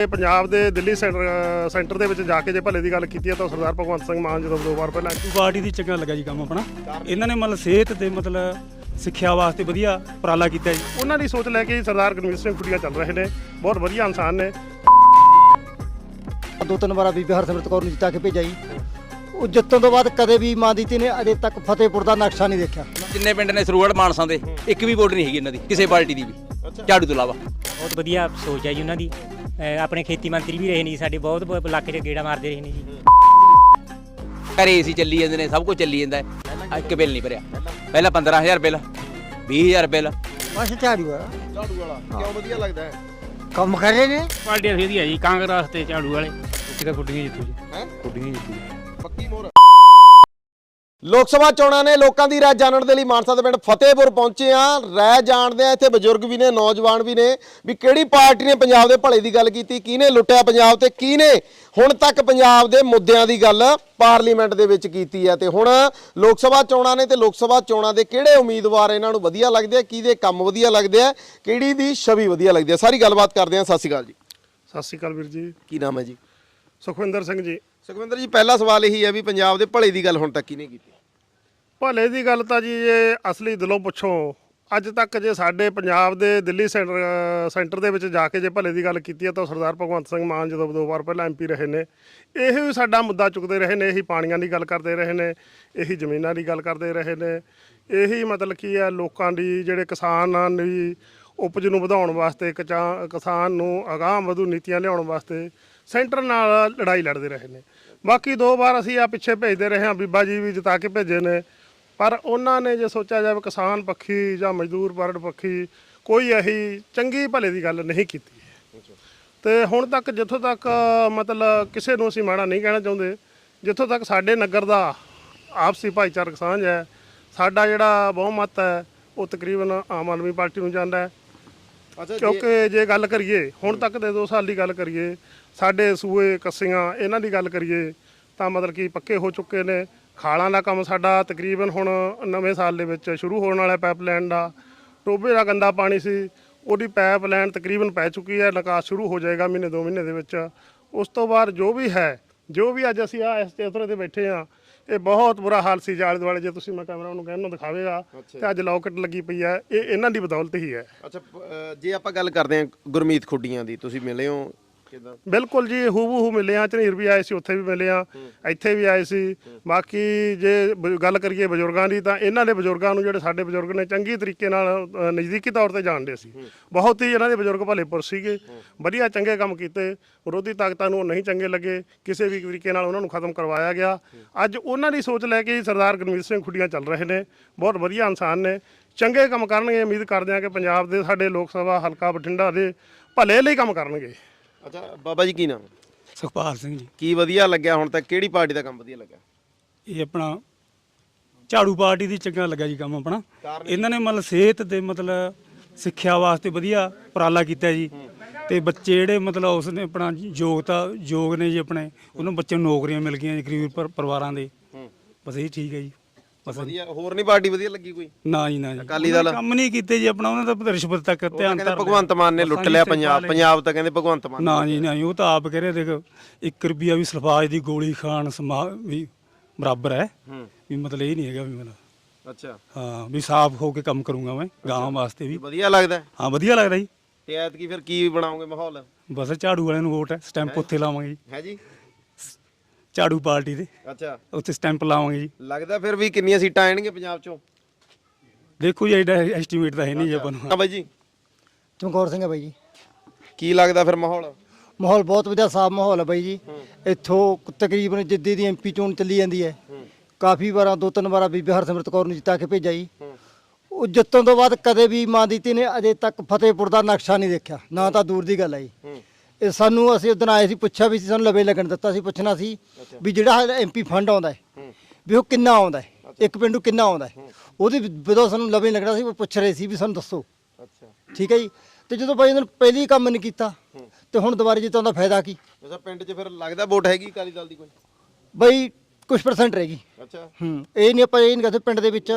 ਇਹ ਪੰਜਾਬ ਦੇ Delhi centre centre ਦੇ ਵਿੱਚ ਜਾ ਕੇ ਜੇ ਭਲੇ ਦੀ ਗੱਲ ਕੀਤੀ ਹੈ ਤਾਂ ਸਰਦਾਰ ਭਗਵੰਤ ਸਿੰਘ ਮਾਨ ਜਦੋਂ ਦੋ ਵਾਰ ਪਹਿਲਾਂ ਪਾਰਟੀ ਦੀ ਚੰਗਾ ਲੱਗਾ ਜੀ ਕੰਮ ਆਪਣਾ। ਇਹਨਾਂ ਨੇ ਮਤਲਬ ਸਿਹਤ ਤੇ ਮਤਲਬ ਸਿੱਖਿਆ ਵਾਸਤੇ ਵਧੀਆ ਉਪਰਾਲਾ ਕੀਤਾ ਜੀ। ਉਹਨਾਂ ਦੀ ਸੋਚ ਲੈ ਕੇ ਸਰਦਾਰ ਗੁਰਮੀਤ ਸਿੰਘ ਖੁੱਡੀਆਂ ਚੱਲ ਰਹੇ ਨੇ। ਬਹੁਤ ਵਧੀਆ ਇਨਸਾਨ ਨੇ। ਦੋ ਤਿੰਨ ਵਾਰ ਬੀਬੀ ਹਰਸਿਮਰਤ ਕੌਰ ਨੂੰ ਜਿੱਤਾ ਕੇ ਭੇਜਿਆ ਜੀ। ਉਹ ਜਿੱਤਣ ਤੋਂ ਬਾਅਦ ਕਦੇ ਵੀ ਮਾਂ ਦੀ ਧੀ ਨੇ ਅਜੇ ਤੱਕ ਫਤਿਹਪੁਰ ਦਾ ਨਕਸ਼ਾ ਨਹੀਂ ਦੇਖਿਆ। ਜਿੰਨੇ ਪਿੰਡ ਨੇ ਸਰੂੜ ਮਾਨਸਾਂ ਦੇ ਇੱਕ ਵੀ ਵੋਟ ਨਹੀਂ ਹੈਗੀ ਇਹਨਾਂ ਦੀ ਕਿਸੇ ਪਾਰਟੀ ਦੀ ਵੀ। ਝਾੜੂ ਤੋਂ ਇਲਾਵਾ। ਬਹੁਤ ਵਧੀਆ ਸੋਚ ਹੈ ਜੀ ਉਹਨਾਂ ਦੀ। ਅਹ ਆਪਣੇ ਖੇਤੀ ਮੰਤਰੀ ਵੀ ਰਹੇ ਨੇ ਜੀ ਸਾਡੇ ਬਹੁਤ ਇਲਾਕੇ 'ਚ ਗੇੜਾ ਮਾਰਦੇ ਰਹੇ ਨੇ ਜੀ। ਘਰੇ ਏਸੀ ਚੱਲੀ ਜਾਂਦੇ ਨੇ ਸਭ ਕੁਝ ਚੱਲੀ ਜਾਂਦਾ ਹੈ। ਆਹ ਇੱਕ ਬਿੱਲ ਨਹੀਂ ਭਰਿਆ। ਪਹਿਲਾਂ 15000 ਬਿੱਲ 20000 ਬਿੱਲ। ਬਸ ਝਾੜੂ ਆ ਝਾੜੂ ਵਾਲਾ ਕਿਉਂ ਵਧੀਆ ਲੱਗਦਾ ਹੈ? ਕੰਮ ਕਰ ਰਹੇ ਨੇ? ਪਾਰਟੀਆਂ ਵਧੀਆ ਜੀ ਕਾਂਗਰਸ ਤੇ ਝਾੜੂ ਵਾਲੇ। ਉੱਥੇ ਤਾਂ ਕੁੱਡੀਆਂ ਜਿੱਤੂ ਜੀ। ਹੈਂ? ਕੁੱਡੀਆਂ ਜਿੱਤੂ ਲੋਕ ਸਭਾ ਚੋਣਾਂ ਨੇ ਲੋਕਾਂ ਦੀ ਰਾਏ ਜਾਣਨ ਦੇ ਲਈ ਮਾਨਸਾ ਦੇ ਪਿੰਡ ਫਤਿਹਪੁਰ ਪਹੁੰਚੇ ਆ ਰਾਏ ਜਾਣਦੇ ਆ ਇੱਥੇ ਬਜ਼ੁਰਗ ਵੀ ਨੇ ਨੌਜਵਾਨ ਵੀ ਨੇ। ਵੀ ਕਿਹੜੀ ਪਾਰਟੀ ਨੇ ਪੰਜਾਬ ਦੇ ਭਲੇ ਦੀ ਗੱਲ ਕੀਤੀ ਕਿਹਨੇ ਲੁੱਟਿਆ ਪੰਜਾਬ ਤੇ ਕਿਹਨੇ ਹੁਣ ਤੱਕ ਪੰਜਾਬ ਦੇ ਮੁੱਦਿਆਂ ਦੀ ਗੱਲ ਪਾਰਲੀਮੈਂਟ ਦੇ ਵਿੱਚ ਕੀਤੀ ਹੈ। ਤੇ ਹੁਣ ਲੋਕ ਸਭਾ ਚੋਣਾਂ ਨੇ ਤੇ ਲੋਕ ਸਭਾ ਚੋਣਾਂ ਦੇ ਕਿਹੜੇ ਉਮੀਦਵਾਰ ਇਹਨਾਂ ਨੂੰ ਵਧੀਆ ਲੱਗਦੇ ਆ ਕਿਹਦੇ ਕੰਮ ਵਧੀਆ ਲੱਗਦੇ ਆ ਕਿਹੜੀ ਦੀ ਛਵੀ ਵਧੀਆ ਲੱਗਦੀ ਆ? ਸਾਰੀ ਗੱਲਬਾਤ ਕਰਦੇ ਆ ਸਤਿ ਸ਼੍ਰੀ ਅਕਾਲ ਜੀ। ਸਤਿ ਸ਼੍ਰੀ ਅਕਾਲ ਵੀਰ ਜੀ। ਕੀ ਨਾਮ ਹੈ ਜੀ? ਸੁਖਵਿੰਦਰ ਸਿੰਘ ਜੀ। ਸੁਖਵਿੰਦਰ ਜੀ ਪਹਿਲਾ ਸਵਾਲ ਇਹੀ ਹੈ ਵੀ ਪੰਜਾਬ ਦੇ ਭਲੇ ਦੀ ਗੱਲ ਹੁਣ ਤੱਕ ਕਿਹਨੇ ਕੀਤੀ? ਭਲੇ ਦੀ ਗੱਲ ਤਾਂ ਜੀ ਇਹ ਅਸਲੀ ਦਿਲੋਂ ਪੁੱਛੋ, ਅੱਜ ਤੱਕ ਜੇ ਸਾਡੇ ਪੰਜਾਬ ਦੇ ਦਿੱਲੀ ਸੈਂਟਰ ਸੈਂਟਰ ਦੇ ਵਿੱਚ ਜਾ ਕੇ ਜੇ ਭਲੇ ਦੀ ਗੱਲ ਕੀਤੀ ਹੈ ਤਾਂ ਸਰਦਾਰ ਭਗਵੰਤ ਸਿੰਘ ਮਾਨ ਜਦੋਂ ਦੋ ਵਾਰ ਪਹਿਲਾਂ ਐਮਪੀ ਰਹੇ ਨੇ, ਇਹੀ ਵੀ ਸਾਡਾ ਮੁੱਦਾ ਚੁੱਕਦੇ ਰਹੇ ਨੇ, ਇਹੀ ਪਾਣੀਆਂ ਦੀ ਗੱਲ ਕਰਦੇ ਰਹੇ ਨੇ, ਇਹੀ ਜ਼ਮੀਨਾਂ ਦੀ ਗੱਲ ਕਰਦੇ ਰਹੇ ਨੇ, ਇਹੀ ਮਤਲਬ ਕੀ ਹੈ ਲੋਕਾਂ ਦੀ ਜਿਹੜੇ ਕਿਸਾਨਾਂ ਦੀ ਉਪਜ ਨੂੰ ਵਧਾਉਣ ਵਾਸਤੇ, ਕਿਚਾ- ਕਿਸਾਨ ਨੂੰ ਅਗਾਂਹ ਵਧੂ ਨੀਤੀਆਂ ਲਿਆਉਣ ਵਾਸਤੇ ਸੈਂਟਰ ਨਾਲ ਲੜਾਈ ਲੜਦੇ ਰਹੇ ਨੇ। ਬਾਕੀ ਦੋ ਵਾਰ ਅਸੀਂ ਆ ਪਿੱਛੇ ਭੇਜਦੇ ਰਹੇ ਹਾਂ, ਬੀਬਾ ਜੀ ਵੀ ਜਿਤਾ ਕੇ ਭੇਜੇ ਨੇ ਪਰ ਉਹਨਾਂ ਨੇ ਜੇ ਸੋਚਿਆ ਜਾਵੇ ਕਿਸਾਨ ਪੱਖੀ ਜਾਂ ਮਜ਼ਦੂਰ ਵਰਗ ਪੱਖੀ ਕੋਈ ਇਹੀ ਚੰਗੀ ਭਲੇ ਦੀ ਗੱਲ ਨਹੀਂ ਕੀਤੀ। ਤੇ ਹੁਣ ਤੱਕ ਜਿੱਥੋਂ ਤੱਕ ਮਤਲਬ ਕਿਸੇ ਨੂੰ ਅਸੀਂ ਮਾੜਾ ਨਹੀਂ ਕਹਿਣਾ ਚਾਹੁੰਦੇ ਜਿੱਥੋਂ ਤੱਕ ਸਾਡੇ ਨਗਰ ਦਾ ਆਪਸੀ ਭਾਈਚਾਰਕ ਸਾਂਝ ਹੈ ਸਾਡਾ ਜਿਹੜਾ ਬਹੁਮਤ ਹੈ ਉਹ ਤਕਰੀਬਨ ਆਮ ਆਦਮੀ ਪਾਰਟੀ ਨੂੰ ਜਾਂਦਾ ਹੈ। ਕਿਉਂਕਿ ਜੇ ਗੱਲ ਕਰੀਏ ਹੁਣ ਤੱਕ ਦੇ 2 ਸਾਲ ਦੀ ਗੱਲ ਕਰੀਏ ਸਾਡੇ ਸੂਏ ਕੱਸੀਆਂ ਇਹਨਾਂ ਦੀ ਗੱਲ ਕਰੀਏ ਤਾਂ ਮਤਲਬ ਕਿ ਪੱਕੇ ਹੋ ਚੁੱਕੇ ਨੇ। ਖਾਲਾਂ ਦਾ ਕੰਮ ਸਾਡਾ ਤਕਰੀਬਨ ਹੁਣ ਨਵੇਂ ਸਾਲ ਦੇ ਵਿੱਚ ਸ਼ੁਰੂ ਹੋਣ ਵਾਲਾ ਪਾਈਪਲਾਈਨ ਦਾ। ਟੋਬੇ ਦਾ ਗੰਦਾ ਪਾਣੀ ਸੀ ਉਹਦੀ ਪਾਈਪਲਾਈਨ ਤਕਰੀਬਨ ਪੈ ਚੁੱਕੀ ਹੈ ਨਿਕਾਸ ਸ਼ੁਰੂ ਹੋ ਜਾਏਗਾ ਮਹੀਨੇ ਦੋ ਮਹੀਨੇ ਦੇ ਵਿੱਚ। ਉਸ ਤੋਂ ਬਾਅਦ ਜੋ ਵੀ ਹੈ ਜੋ ਵੀ ਅੱਜ ਅਸੀਂ ਆ ਇਸ ਚੌਧਰੇ ਤੇ ਬੈਠੇ ਆ ਇਹ ਬਹੁਤ ਬੁਰਾ ਹਾਲ ਸੀ ਜਾਲੇ ਦੁਆਲੇ ਜੇ ਤੁਸੀਂ ਮੈਂ ਕੈਮਰਾ ਨੂੰ ਕਹਿਣ ਨੂੰ ਦਿਖਾਵੇਗਾ ਤੇ ਅੱਜ ਲੌਕਟ ਲੱਗੀ ਪਈ ਹੈ ਇਹ ਇਹਨਾਂ ਦੀ ਬਦੌਲਤ ਹੀ ਹੈ। ਅੱਛਾ ਜੇ ਆਪਾਂ ਗੱਲ ਕਰਦੇ ਹਾਂ ਗੁਰਮੀਤ ਖੁੱਡੀਆਂ ਦੀ ਤੁਸੀਂ ਮਿਲੇ ਹੋ ਕਿਦਾਂ? ਬਿਲਕੁਲ ਜੀ ਹੂ ਹੂ ਮਿਲੇ ਆ ਝਨੀਰ ਵੀ ਆਏ ਸੀ ਉੱਥੇ ਵੀ ਮਿਲੇ ਆ ਇੱਥੇ ਵੀ ਆਏ ਸੀ। ਬਾਕੀ ਜੇ ਬ- ਗੱਲ ਕਰੀਏ ਬਜ਼ੁਰਗਾਂ ਦੀ ਤਾਂ ਇਹਨਾਂ ਦੇ ਬਜ਼ੁਰਗਾਂ ਨੂੰ ਜਿਹੜੇ ਸਾਡੇ ਬਜ਼ੁਰਗ ਨੇ ਚੰਗੀ ਤਰੀਕੇ ਨਾਲ ਅ, ਨਜ਼ਦੀਕੀ ਤੌਰ ਤੇ ਜਾਣਦੇ ਸੀ। ਬਹੁਤ ਹੀ ਇਹਨਾਂ ਦੇ ਬਜ਼ੁਰਗ ਭਲੇਪੁਰ ਸੀਗੇ। ਵਧੀਆ ਚੰਗੇ ਕੰਮ ਕੀਤੇ। ਵਿਰੋਧੀ ਤਾਕਤਾਂ ਨੂੰ ਉਹ ਨਹੀਂ ਚੰਗੇ ਲੱਗੇ। ਕਿਸੇ ਵੀ ਤਰੀਕੇ ਨਾਲ ਉਹਨਾਂ ਨੂੰ ਖਤਮ ਕਰਵਾਇਆ ਗਿਆ। ਅੱਜ ਉਹਨਾਂ ਦੀ ਸੋਚ ਲੈ ਕੇ ਹੀ ਸਰਦਾਰ ਗੁਰਮੀਤ ਸਿੰਘ ਖੁੱਡੀਆਂ ਚੱਲ ਰਹੇ ਨੇ। ਬਹੁਤ ਵਧੀਆ ਇਨਸਾਨ ਨੇ। ਚੰਗੇ ਕੰਮ ਕਰਨਗੇ। ਉਮੀਦ ਕਰਦੇ ਹਾਂ ਕਿ ਪੰਜਾਬ ਦੇ ਸਾਡੇ ਲੋਕ ਸਭਾ ਹਲਕਾ ਬਠਿੰਡਾ ਦੇ ਭਲੇ ਲਈ ਕੰਮ ਕਰਨਗੇ। ਅੱਛਾ ਬਾਬਾ ਜੀ ਕੀ ਨਾਮ? ਸੁਖਪਾਲ ਸਿੰਘ ਜੀ। ਕੀ ਵਧੀਆ ਲੱਗਿਆ ਹੁਣ ਤੱਕ? ਕਿਹੜੀ ਪਾਰਟੀ ਦਾ ਕੰਮ ਵਧੀਆ ਲੱਗਾ ਇਹ ਆਪਣਾ ਝਾੜੂ ਪਾਰਟੀ ਦੀ ਚੰਗਾ ਲੱਗਾ ਜੀ ਕੰਮ ਆਪਣਾ। ਇਹਨਾਂ ਨੇ ਮਤਲਬ ਸਿਹਤ ਤੇ ਮਤਲਬ ਸਿੱਖਿਆ ਵਾਸਤੇ ਵਧੀਆ ਉਪਰਾਲਾ ਕੀਤਾ ਜੀ। ਤੇ ਬੱਚੇ ਜਿਹੜੇ ਮਤਲਬ ਉਸ ਨੇ ਆਪਣਾ ਯੋਗਤਾ ਯੋਗ ਨੇ ਜੀ ਆਪਣੇ। ਉਹਨਾਂ ਬੱਚਿਆਂ ਨੂੰ ਨੌਕਰੀਆਂ ਮਿਲ ਗਈਆਂ ਜੀ ਗਰੀਬ ਪਰ- ਪਰਿਵਾਰਾਂ ਦੇ। ਬਸ ਇਹ ਠੀਕ ਹੈ ਜੀ। ਵਧੀਆ ਹੋਰ ਨਹੀਂ ਪਾਰਟੀ ਵਧੀਆ ਲੱਗੀ ਕੋਈ? ਨਾ ਜੀ ਨਾ ਜੀ। ਅਕਾਲੀ ਦਲ? ਉਹਨਾਂ ਨੇ ਕੰਮ ਨਹੀਂ ਕੀਤੇ ਜੀ ਆਪਣਾ ਉਹਨਾਂ ਦਾ ਰਿਸ਼ਵਤ ਤੱਕ ਧਿਆਨ ਕਹਿੰਦੇ ਧਰ ਲਿਆ। ਭਗਵੰਤ ਮਾਨ ਨੇ ਬਸ ਲੁੱਟ ਆਹੀ ਲਿਆ ਸਿਰਫ ਪੰਜਾਬ। ਵਾਲੇ। ਪੰਜਾਬ ਤਾਂ ਕਹਿੰਦੇ ਭਗਵੰਤ ਮਾਨ ਨਾ ਜੀ ਨਾ ਜੀ, ਉਹ ਤਾਂ ਆਪ ਕਹਿ ਰਹੇ ਦੇਖ 1 ਰੁਪਿਆ ਵੀ ਸਲਫਾਜ ਦੀ ਗੋਲੀ ਖਾਣ ਸਮਾ ਵੀ ਬਰਾਬਰ ਹੈ। ਹੂੰ। ਵੀ ਮਤਲਬ ਇਹ ਨਹੀਂ ਹੈਗਾ ਵੀ ਮਤਲਬ। ਅੱਛਾ। ਹਾਂ ਵੀ ਸਾਫ਼ ਹੋ ਕੇ ਕੰਮ ਕਰੂੰਗਾ ਮੈਂ ਗਾਂ ਵਾਸਤੇ ਵੀ। ਵਧੀਆ ਲੱਗਦਾ ਹੈ? ਹਾਂ ਵਧੀਆ ਲੱਗਦਾ ਜੀ। ਤੇ ਐਤਕੀ ਫਿਰ ਕੀ ਮਾਹੌਲ? ਬਸ ਝਾੜੂ ਵਾਲਿਆਂ ਨੂੰ ਵੋਟ ਹੈ ਸਟੈਂਪ ਉੱਥੇ ਲਾਵਾਂਗੇ ਜੀ। ਹੈ ਜੀ? ਝਾੜੂ ਪਾਰਟੀ ਦੇ। ਅੱਛਾ। ਉੱਥੇ ਸਟੈਂਪ ਲਾਵਾਂਗੇ ਜੀ। ਲੱਗਦਾ ਫਿਰ ਵੀ ਕਿੰਨੀਆਂ ਸੀਟਾਂ ਆਣਗੀਆਂ ਪੰਜਾਬ ਚੋਂ? ਦੇਖੋ ਜੀ ਐਡਾ ਐਸਟੀਮੇਟ ਤਾਂ ਹੈ ਨਹੀਂ ਜੀ ਆਪਾਂ ਨੂੰ। ਹਾਂ ਬਾਈ ਜੀ। ਚਮਕੌਰ ਸਿੰਘ ਹੈ ਬਾਈ ਜੀ। ਕੀ ਲੱਗਦਾ ਫਿਰ ਮਾਹੌਲ? ਮਾਹੌਲ ਬਹੁਤ ਵਧੀਆ ਸਾਫ਼ ਮਾਹੌਲ ਹੈ ਬਾਈ ਜੀ। ਇੱਥੋਂ ਤਕਰੀਬਨ ਜਿੱਦੀ ਦੀ ਐਮਪੀ ਚੋਣ ਚੱਲੀ ਜਾਂਦੀ ਹੈ। ਕਾਫੀ ਵਾਰਾਂ ਦੋ ਤਿੰਨ ਵਾਰਾਂ ਬੀਬੀ ਹਰਸਿਮਰਤ ਕੌਰ ਨੂੰ ਜਿੱਤਾ ਕੇ ਭੇਜਿਆ ਜੀ। ਉਹ ਜਿੱਤਣ ਤੋਂ ਬਾਅਦ ਕਦੇ ਵੀ ਮਾਂ ਦੀ ਧੀ ਨੇ ਅਜੇ ਤੱਕ ਫਤਿਹਪੁਰ ਦਾ ਨਕਸ਼ਾ ਨਹੀਂ ਦੇਖਿਆ। ਨਾ ਤਾਂ ਦੂਰ ਦੀ ਗੱਲ ਹੈ ਜੀ। ਇਹ ਸਾਨੂੰ ਅਸੀਂ ਉਦੋਂ ਆਏ ਸੀ ਪੁੱਛਿਆ ਵੀ ਸੀ ਸਾਨੂੰ ਲਵੇ ਲੱਗਣ ਦਿੱਤਾ ਸੀ ਪੁੱਛਣਾ ਸੀ ਵੀ ਜਿਹੜਾ ਐਮਪੀ ਫੰਡ ਆਉਂਦਾ ਹੈ ਵੀ ਉਹ ਕਿੰਨਾ ਆਉਂਦਾ ਹੈ ਇੱਕ ਪਿੰਡੂ ਕਿੰਨਾ ਆਉਂਦਾ ਹੈ। ਉਹਦੀ ਜਦੋਂ ਸਾਨੂੰ ਲਵੇ ਲੱਗਣਾ ਸੀ ਉਹ ਪੁੱਛ ਰਹੇ ਸੀ ਵੀ ਸਾਨੂੰ ਦੱਸੋ। ਅੱਛਾ। ਠੀਕ ਹੈ ਜੀ? ਤੇ ਜਦੋਂ ਬਾਈ ਉਹਨਾਂ ਨੇ ਪਹਿਲੀ ਕੰਮ ਨਹੀਂ ਕੀਤਾ ਤੇ ਹੁਣ ਦੁਬਾਰਾ ਜਿੱਤਾਂ ਦਾ ਫਾਇਦਾ ਕੀ? ਅੱਛਾ ਪਿੰਡ 'ਚ ਫਿਰ ਲੱਗਦਾ ਵੋਟ ਹੈਗੀ ਅਕਾਲੀ ਦਲ ਦੀ ਕੋਈ? ਬਈ ਕੁਝ ਪਰਸੈਂਟ ਰਹਿ ਗਈ। ਅੱਛਾ। ਹੂੰ ਇਹ ਨਹੀਂ ਆਪਾਂ ਇਹ ਨਹੀਂ ਕਹਿੰਦੇ ਪਿੰਡ ਦੇ ਵਿੱਚ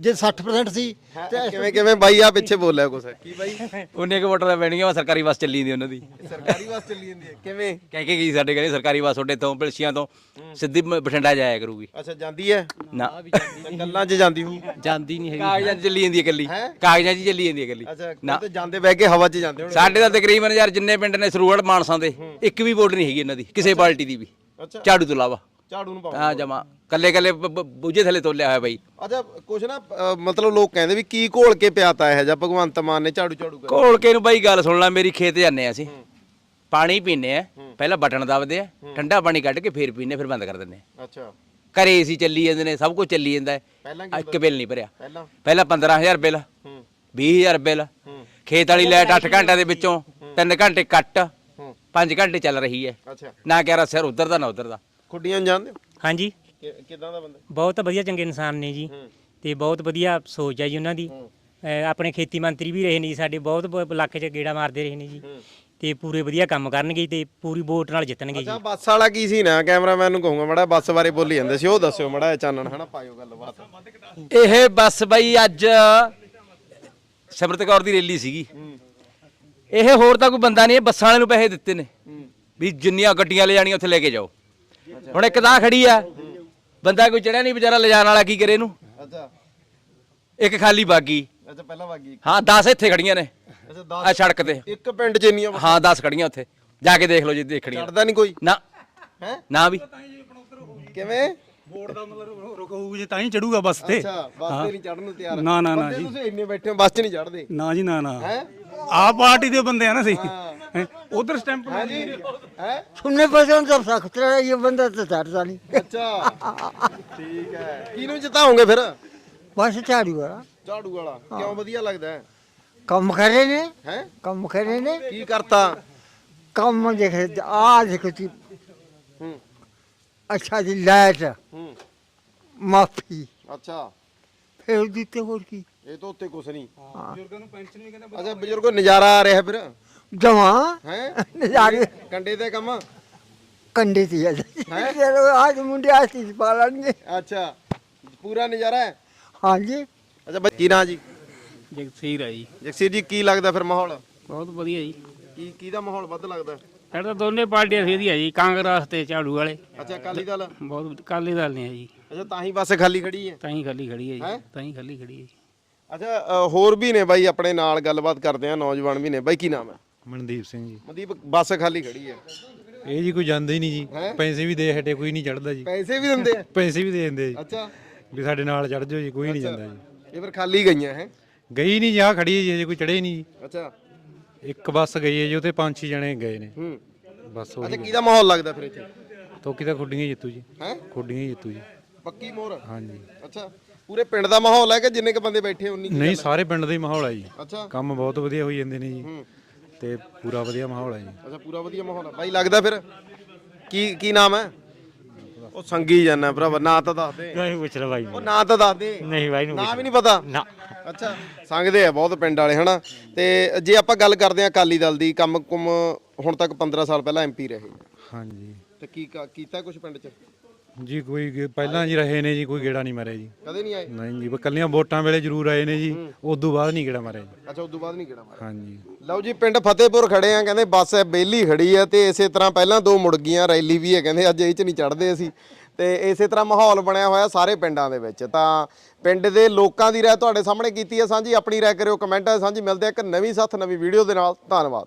ਜੇ 60% ਸੀ ਤੇ ਕਿਵੇਂ ਕਿਵੇਂ ਬਾਈ ਆ ਪਿੱਛੇ ਬੋਲਿਆ ਕੁਛ? ਕੀ ਬਾਈ? ਉਹਨੇ ਕਿ ਵੋਟਾਂ ਦਾ ਪੈਣੀਆਂ ਸਰਕਾਰੀ ਬੱਸ ਚੱਲੀ ਜਾਂਦੀ ਉਹਨਾਂ ਦੀ। ਸਰਕਾਰੀ ਬੱਸ ਚੱਲੀ ਜਾਂਦੀ ਹੈ। ਕਿਵੇਂ? ਕਹਿ ਕੇ ਗਈ ਸਾਡੇ ਕਹਿੰਦੇ ਸਰਕਾਰੀ ਬੱਸ ਤੁਹਾਡੇ ਤੋਂ ਪਿਲਸੀਆਂ ਤੋਂ ਸਿੱਧੀ ਬਠਿੰਡਾ ਜਾਇਆ ਕਰੂਗੀ। ਅੱਛਾ ਜਾਂਦੀ ਹੈ? ਨਾ। ਗੱਲਾਂ 'ਚ ਜਾਂਦੀ ਹੂੰ ਜਾਂਦੀ ਨਹੀਂ ਹੈਗੀ। ਕਾਗਜ਼ਾਂ 'ਚ ਚੱਲੀ ਜਾਂਦੀ ਹੈ ਇਕੱਲੀ। ਕਾਗਜ਼ਾਂ 'ਚ ਹੀ ਚੱਲੀ ਜਾਂਦੀ ਹੈ ਇਕੱਲੀ। ਅੱਛਾ ਨਾ। ਤੇ ਜਾਂਦੇ ਬਹਿ ਕੇ ਹਵਾ 'ਚ ਜਾਂਦੇ ਹੁਣ। ਸਾਡੇ ਤਾਂ ਤਕਰੀਬਨ ਯਾਰ ਜਿੰਨੇ ਪਿੰਡ ਨੇ ਸਰੂੜ ਮਾਨਸਾਂ ਦੇ ਇੱਕ ਵੀ ਵੋਟ ਨਹੀਂ ਹੈਗੀ ਇਹਨਾਂ ਦੀ ਕਿਸੇ ਪਾਰਟੀ ਦੀ ਵੀ। ਅੱਛਾ। ਝਾੜੂ ਤੋਂ ਇਲਾਵਾ। ਝਾੜੂ ਨੂੰ ਪਾਉਂਦੇ ਹਾਂ ਜਮਾ। ਕੱਲੇ ਕੱਲੇ ਬੂਝੇ ਥੱਲੇ ਤੋਲਿਆ ਹੋਇਆ ਬਾਈ। ਅੱਛਾ ਕੁਛ ਨਾ ਅ, ਮਤਲਬ ਲੋਕ ਕਹਿੰਦੇ ਵੀ ਕੀ ਘੋਲ ਕੇ ਪਿਆਤਾ ਇਹ ਜਾਂ ਭਗਵੰਤ ਮਾਨ ਨੇ ਝਾੜੂ ਝਾੜੂ ਕਰ ਘੋਲ ਕੇ ਨੂੰ ਬਾਈ ਗੱਲ ਸੁਣ ਲੈ ਮੇਰੀ ਖੇਤ ਜਾਂਦੇ ਆ ਅਸੀਂ। ਪਾਣੀ ਪੀਨੇ ਆ ਪਹਿਲਾਂ ਬਟਨ ਦਬਦੇ ਆ ਠੰਡਾ ਪਾਣੀ ਕੱਢ ਕੇ ਫੇਰ ਪੀਨੇ ਫਿਰ ਬੰਦ ਕਰ ਦਿੰਦੇ ਆ। ਅੱਛਾ। ਘਰੇ ਏਸੀ ਚੱਲੀ ਜਾਂਦੇ ਨੇ ਸਭ ਕੁਝ ਚੱਲੀ ਜਾਂਦਾ ਹੈ। ਪਹਿਲਾਂ ਇੱਕ ਬਿੱਲ ਨਹੀਂ ਭਰਿਆ। ਪਹਿਲਾਂ? ਪਹਿਲਾਂ 15000 ਬਿੱਲ 20000 ਬਿੱਲ। ਖੇਤ ਵਾਲੀ ਲਾਈਟ 8 ਘੰਟਿਆਂ ਦੇ ਵਿੱਚੋਂ 3 ਘੰਟੇ ਕੱਟ 5 ਘੰਟੇ ਚੱਲ ਰਹੀ ਹੈ। ਅੱਛਾ। ਨਾ ਕਹਿ ਰਾ ਸਿਰ ਉਧਰ ਦਾ ਨਾ ਉਧਰ ਦਾ। ਖੁੱਡੀਆਂ ਨੂੰ ਜਾਣਦੇ ਹੋ? ਹਾਂਜੀ। ਕਿ- ਕਿੱਦਾਂ ਦਾ ਬੰਦਾ? ਬਹੁਤ ਵਧੀਆ ਚੰਗੇ ਇਨਸਾਨ ਨੇ ਜੀ। ਤੇ ਬਹੁਤ ਵਧੀਆ ਸੋਚ ਹੈ ਜੀ ਉਹਨਾਂ ਦੀ। ਅਹ ਆਪਣੇ ਖੇਤੀ ਮੰਤਰੀ ਵੀ ਰਹੇ ਨੇ ਜੀ ਸਾਡੇ ਬਹੁਤ ਬ- ਇਲਾਕੇ 'ਚ ਗੇੜਾ ਮਾਰਦੇ ਰਹੇ ਨੇ ਜੀ। ਤੇ ਪੂਰੇ ਵਧੀਆ ਕੰਮ ਕਰਨਗੇ ਤੇ ਪੂਰੀ ਵੋਟ ਨਾਲ ਜਿੱਤਣਗੇ ਜੀ। ਅੱਛਾ ਬੱਸ ਵਾਲਾ ਕੀ ਸੀ ਨਾ ਕੈਮਰਾਮੈਨ ਨੂੰ ਕਹੂੰਗਾ ਮੜਾ ਬੱਸ ਬਾਰੇ ਬੋਲੀ ਜਾਂਦੇ ਸੀ ਉਹ ਦੱਸਿਓ ਮੜਾ ਚਾਨਣ ਹਨਾ ਪਾਇਓ ਗੱਲਬਾਤ। ਇਹ ਬੱਸ ਬਈ ਅੱਜ ਸਿਮਰਤ ਕੌਰ ਦੀ ਰੈਲੀ ਸੀਗੀ। ਇਹ ਹੋਰ ਤਾਂ ਕੋਈ ਬੰਦਾ ਨਹੀਂ ਇਹ ਬੱਸਾਂ ਵਾਲੇ ਨੂੰ ਪੈਸੇ ਦਿੱਤੇ ਨੇ। ਵੀ ਜਿੰਨੀਆਂ ਗੱਡੀਆਂ ਲੈ ਜਾਣੀਆਂ ਉੱਥੇ ਲੈ ਕੇ ਜਾਓ। ਹੁਣ ਇੱਕ ਤਾਂ ਖੜੀ ਆ। ਬੰਦਾ ਕੋਈ ਚੜਿਆ ਨਹੀਂ ਵਿਚਾਰਾ ਲਿਜਾਣ ਵਾਲਾ ਕੀ ਕਰੇ ਇਹਨੂੰ? ਅੱਛਾ। ਇੱਕ ਖਾਲੀ ਬਾਗੀ। ਅੱਛਾ ਪਹਿਲਾਂ ਵਾਗੀ ਹਾਂ 10 ਇੱਥੇ ਖੜੀਆਂ ਨੇ। ਅੱਛਾ ਆ ਸੜਕ ਤੇ। ਇੱਕ ਪਿੰਡ 'ਚ ਇੰਨੀਆਂ ਹਾਂ 10 ਖੜੀਆਂ ਉੱਥੇ। ਜਾ ਕੇ ਦੇਖ ਲਓ ਜੇ ਦੇਖਣੀਆਂ ਚੜਦਾ ਨਹੀਂ ਕੋਈ। ਨਾ। ਹੈ? ਨਾ ਵੀ। ਕਿਵੇਂ? ਬੋਰਡ ਦਾ ਮਤਲਬ ਰੁਕੂਗੀ ਜੇ ਤਾਂ ਹੀ ਚੜੂਗਾ ਬੱਸ ਤੇ। ਅੱਛਾ ਬੱਸ ਤੇ ਨਹੀਂ ਚੜਨ ਨੂੰ ਤਿਆਰ। ਨਾ, ਨਾ, ਨਾ ਬੰਦੇ ਜੀ। ਤੁਸੀਂ ਇੰਨੇ ਬੈਠੇ ਹੋ ਬੱਸ 'ਚ ਨਹੀਂ ਚੜਦੇ ਨਾ ਜੀ ਨਾ ਨਾ। ਹੈ? ਆ ਪਾਰਟੀ ਦੇ ਬੰਦੇ ਆ ਨਾ ਸਹੀ ਉਧਰ ਸਟੈਂਪ ਹਾਂਜੀ। ਹੈ? ਸੁਣਨੇ ਪਸੰਦ ਸਭ ਸਖਤ ਹੈ ਇਹ ਬੰਦਾ ਤਾਂ ਚੜਦਾ ਨਹੀਂ। ਅੱਛਾ। ਠੀਕ ਹੈ। ਕਿਹਨੂੰ ਜਿਤਾਉਂਗੇ ਫਿਰ? ਬਸ ਝਾੜੂ ਵਾਲਾ। ਝਾੜੂ ਵਾਲਾ। ਕਿਉਂ ਵਧੀਆ ਲੱਗਦਾ ਹੈ? ਕੰਮ ਕਰੇ ਨੇ। ਹੈ? ਕੰਮ ਕਰੇ ਨੇ। ਕੀ ਕਰਤਾ? ਕੰਮ ਦੇਖ ਆ ਦੇਖੋ ਜੀ ਹੂੰ। ਅੱਛਾ ਜੀ ਲਾਈਟ। ਹੂੰ। ਮਾਫੀ। ਅੱਛਾ। ਫਿਰ ਦਿੱਤੇ ਹੋਰ ਕੀ? ਇਹ ਤੋਂ ਉੱਤੇ ਕੁਛ ਨਹੀਂ। ਬਜ਼ੁਰਗਾਂ ਨੂੰ ਪੈਨਸ਼ਨ ਵੀ ਕਹਿੰਦੇ ਅੱਛਾ ਬਜ਼ੁਰਗੋ ਨਜ਼ਾਰਾ ਆ ਰਿਹਾ ਫਿਰ। ਜਮਾ। ਹੈ? ਨਜ਼ਾਰੇ। ਕੰਡੇ ਤੇ ਕੰਮ? ਕੰਡੇ ਤੇ ਆ। ਚਲੋ ਆਜ ਮੁੰਡੇ ਆਸਤੀ ਪਾਲਣਗੇ। ਅੱਛਾ ਪੂਰਾ ਨਜ਼ਾਰਾ ਹੈ? ਹਾਂਜੀ। ਅੱਛਾ ਬੱਚੀ ਕੀ ਨਾਂ ਜੀ? ਜਗਸੀਰ ਆ ਜੀ। ਜਗਸੀਰ ਜੀ ਕੀ ਲੱਗਦਾ ਫਿਰ ਮਾਹੌਲ? ਬਹੁਤ ਵਧੀਆ ਜੀ। ਕੀ ਕਿਹਦਾ ਮਾਹੌਲ ਵੱਧ ਲੱਗਦਾ? ਸਾਡੇ ਤਾਂ ਦੋਨੇ ਪਾਰਟੀਆਂ ਵਧੀਆ ਜੀ ਕਾਂਗਰਸ ਤੇ ਝਾੜੂ ਵਾਲੇ। ਅੱਛਾ ਅਕਾਲੀ ਦਲ? ਬਹੁਤ ਕਾਲੇ ਦਲ ਨੇ ਜੀ। ਅੱਛਾ ਤਾਂ ਹੀ ਬੱਸ ਖਾਲੀ ਖੜੀ ਹੈ। ਤਾਂ ਹੀ ਖਾਲੀ ਖੜੀ ਹੈ ਹੈਂ? ਜੀ ਤਾਂ ਹੀ ਖਾਲੀ ਖੜੀ ਹੈ ਜੀ। ਅੱਛਾ ਅ, ਹੋਰ ਵੀ ਨੇ ਬਾਈ ਆਪਣੇ ਨਾਲ ਗੱਲਬਾਤ ਕਰਦੇ ਆ ਨੌਜਵਾਨ ਵੀ ਨੇ। ਬਾਈ ਕੀ ਨਾਮ ਹੈ? ਮਨਦੀਪ ਸਿੰਘ ਜੀ। ਮਨਦੀਪ ਬੱਸ ਖਾਲੀ ਖੜੀ ਹੈ। ਇਹ ਜੀ ਕੋਈ ਜਾਂਦਾ ਹੀ ਨਹੀਂ ਜੀ। ਪੈਸੇ ਵੀ ਦੇ ਹਟੇ ਕੋਈ ਨਹੀਂ ਚੜਦਾ ਜੀ। ਪੈਸੇ ਵੀ ਦਿੰਦੇ ਆ? ਪੈਸੇ ਵੀ ਦੇ ਦਿੰਦੇ ਜੀ। ਅੱਛਾ। ਵੀ ਸਾਡੇ ਨਾਲ ਚੜ ਜਾਓ ਜੀ ਕੋਈ ਨਹੀਂ ਜਾਂਦਾ ਜੀ। ਇਹ ਫਿਰ ਖਾਲੀ ਗਈਆਂ ਹੈ? ਗਈ ਨਹੀਂ ਜੀ ਖੜੀ ਹੈ ਜੀ ਕੋਈ ਚੜੇ ਨਹੀਂ ਜੀ। ਅੱਛਾ। ਇੱਕ ਬੱਸ ਗਈ ਹੈ ਜੀ ਉਹਤੇ ਪੰਜ ਛੇ ਜਣੇ ਗਏ ਨੇ। ਹੂੰ। ਬਸ ਉਹ ਅੱਛਾ ਕਿਹਦਾ ਮਾਹੌਲ ਲੱਗਦਾ ਫਿਰ ਇੱਥੇ? ਤੋਕੀ ਤਾਂ ਖੁੱਡੀਆਂ ਹੀ ਜਿੱਤੂ ਜੀ। ਹੈ? ਖੁੱਡੀਆਂ ਹੀ ਜਿੱਤੂ ਜੀ। ਪੱਕੀ ਮੋਹਰ ਹਾਂਜੀ। ਅੱਛਾ। ਪੂਰੇ ਪਿੰਡ ਦਾ ਮਾਹੌਲ ਹੈ ਕਿ ਜਿੰਨੇ ਕ ਬੰਦੇ ਬੈਠੇ ਉਨੀ ਕੁ ਨਹੀਂ ਸਾਰੇ ਪਿੰਡ ਦਾ ਹੀ ਮਾਹੌਲ ਹੈ ਜੀ? ਅੱਛਾ। ਕੰਮ ਬਹੁਤ ਵਧੀਆ ਹੋਈ ਜਾਂਦੇ ਨੇ ਜੀ। ਹੂੰ। ਤੇ ਪੂਰਾ ਵਧੀਆ ਮਾਹੌਲ ਹੈ ਜੀ। ਅੱਛਾ ਪੂਰਾ ਵਧੀਆ ਮਾਹੌਲ ਹੈ। ਬਾਈ ਲੱਗਦਾ ਫਿਰ? ਕੀ ਕੀ ਨਾਮ ਹੈ? ਉਹ ਸੰਗੀ ਜਾਨਾ ਭਰਾਵਾ ਨਾਂ ਤਾਂ ਦੱਸ ਦੇ। ਨਹੀਂ ਪੁੱਛ ਲੈ ਬਾਈ ਉਹ ਨਾਂ ਤਾਂ ਦੱਸ ਦੇ। ਨਹੀਂ ਬਾਈ ਨੂੰ ਨਾਂ ਵੀ ਨਹੀਂ ਪਤਾ। ਨਾ। ਅੱਛਾ ਸੰਗਦੇ ਆ ਬਹੁਤ ਪਿੰਡ ਵਾਲੇ ਹਨਾ? ਤੇ ਜੇ ਆਪਾਂ ਗੱਲ ਕਰਦੇ ਆ ਅਕਾਲੀ ਦਲ ਦੀ ਕੰਮ ਕੁਮ ਹੁਣ ਤੱਕ 15 ਸਾਲ ਪਹਿਲਾਂ ਐਮਪੀ ਰਹੇ। ਹਾਂਜੀ। ਤੇ ਕੀ ਕ- ਕੀਤਾ ਕੁਝ ਪਿੰਡ 'ਚ? ਜੀ ਕੋਈ ਗੇ- ਪਹਿਲਾਂ ਜੀ ਰਹੇ ਨੇ ਜੀ ਕੋਈ ਗੇੜਾ ਨਹੀਂ ਮਾਰਿਆ ਜੀ। ਕਦੇ ਨਹੀਂ ਆਏ? ਨਹੀਂ ਜੀ ਬਸ ਕੱਲੀਆਂ ਵੋਟਾਂ ਵੇਲੇ ਜ਼ਰੂਰ ਆਏ ਨੇ ਜੀ ਉਸ ਤੋਂ ਬਾਅਦ ਨਹੀਂ ਗੇੜਾ ਮਾਰਿਆ ਜੀ। ਅੱਛਾ ਉਸ ਤੋਂ ਬਾਅਦ ਨਹੀਂ ਕਿਹੜਾ ਮਾਰਿਆ? ਹਾਂਜੀ। ਲਓ ਜੀ ਪਿੰਡ ਫਤਿਹਪੁਰ ਖੜੇ ਆ ਕਹਿੰਦੇ ਬੱਸ ਬੇਲੀ ਖੜੀ ਹੈ ਤੇ ਇਸੇ ਤਰ੍ਹਾਂ ਪਹਿਲਾਂ ਦੋ ਮੁੜ ਗਈਆਂ ਰੈਲੀ ਵੀ ਹੈ ਕਹਿੰਦੇ ਅੱਜ ਇਹ 'ਚ ਨਹੀਂ ਚੜਦੇ ਅਸੀਂ। ਤੇ ਇਸੇ ਤਰ੍ਹਾਂ ਮਾਹੌਲ ਬਣਿਆ ਹੋਇਆ ਸਾਰੇ ਪਿੰਡਾਂ ਦੇ ਵਿੱਚ। ਤਾਂ ਪਿੰਡ ਦੇ ਲੋਕਾਂ ਦੀ ਰਾਏ ਤੁਹਾਡੇ ਸਾਹਮਣੇ ਕੀਤੀ ਹੈ ਸਾਂਝੀ ਆਪਣੀ ਰਾਏ ਕਰਿਓ ਕਮੈਂਟਾਂ 'ਚ ਸਾਂਝੀ ਮਿਲਦੇ ਆ ਇੱਕ ਨਵੀਂ ਸਾਥ ਨਵੀਂ ਵੀਡੀਓ ਦੇ ਨਾਲ। ਧੰਨਵਾਦ।